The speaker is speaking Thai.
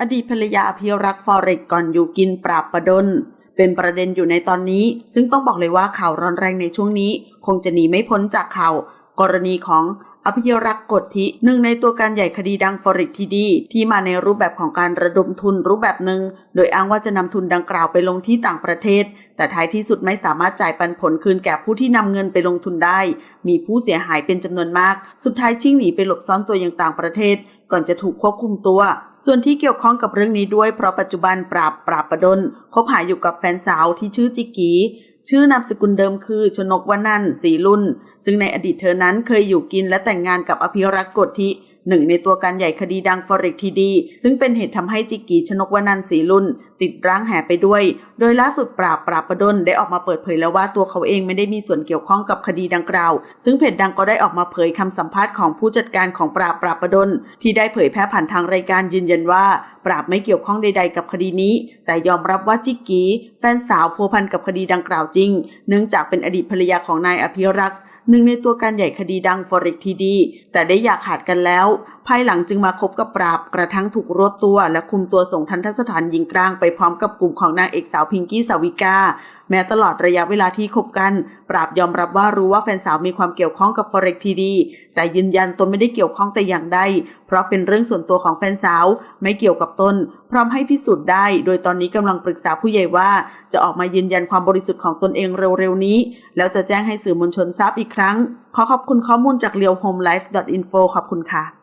อดีตภรรยาพิรักฟอเรกก่อนอยู่กินปราบประดนเป็นประเด็นอยู่ในตอนนี้ ซึ่งต้องบอกเลยว่าข่าวร้อนแรงในช่วงนี้ คงจะหนีไม่พ้นจากข่าว กรณีของอภิรักษ์กฎทิหนึ่งในตัวการใหญ่คดีดังฟอร็กทีดี ที่มาในรูปแบบของการระดมทุนรูปแบบหนึ่ง โดยอ้างว่าจะนำทุนดังกล่าวไปลงที่ต่างประเทศ แต่ท้ายที่สุดไม่สามารถจ่ายปันผลคืนแก่ผู้ที่นำเงินไปลงทุนได้ มีผู้เสียหายเป็นจำนวนมาก สุดท้ายชิ่งหนีไปหลบซ่อนตัวอย่างต่างประเทศ ก่อนจะถูกควบคุมตัว ส่วนที่เกี่ยวข้องกับเรื่องนี้ด้วยเพราะปัจจุบันปราบปราบประดนคบหาอยู่กับแฟนสาวที่ชื่อจิกี ชื่อนามสกุลเดิมคือชนกวนันสีรุ่น ซึ่งในอดีตเธอนั้นเคยอยู่กินและแต่งงานกับอภิรักษ์กฎทิ หนึ่งในตัวการใหญ่คดีดังฟอเร็กทีดี ซึ่งเป็นเหตุทำให้จิกีชนกวนันท์ศรีรุ่น ติดร่างแห่ไปด้วย โดยล่าสุดปราบปราบประดนได้ออกมาเปิดเผยแล้วว่าตัวเขาเองไม่ได้มีส่วนเกี่ยวข้องกับคดีดังกล่าว ซึ่งเพจดังก็ได้ออกมาเผยคำสัมภาษณ์ของผู้จัดการของปราบปราบประดนที่ได้เผยแพร่ผ่านทางรายการยืนยันว่า ปราบไม่เกี่ยวข้องใด ๆ กับคดีนี้ แต่ยอมรับว่าจิกกีแฟนสาวพัวพันกับคดีดังกล่าวจริง เนื่องจากเป็นอดีตภรรยาของนายอภิรักษ์ หนึ่งในตัวการใหญ่คดีดังฟอเร็กทีดี แต่ได้อยากขาดกันแล้ว ภายหลังจึงมาคบกับปราบ กระทั่งถูกรวบตัวและคุมตัวส่งทันทสถานหญิงกลางไปพร้อมกับกลุ่มของนางเอกสาวพิงกี้สาวิกา แม้ตลอดระยะเวลาที่คบกัน ปราบยอมรับว่ารู้ว่าแฟนสาวมีความเกี่ยวข้องกับฟอเร็กทีดี แต่ยืนยันตนไม่ได้เกี่ยวข้องแต่อย่างใด เพราะเป็นเรื่องส่วนตัวของแฟนสาวไม่เกี่ยวกับตน พร้อมให้พิสูจน์ได้ โดยตอนนี้กำลังปรึกษาผู้ใหญ่ว่า จะออกมายืนยันความบริสุทธิ์ของตนเองเร็วๆนี้ แล้วจะแจ้งให้สื่อมวลชนทราบอีกครั้ง ขอขอบคุณข้อมูลจาก r e a l h o m e l i f e info ขอบคุณค่ะ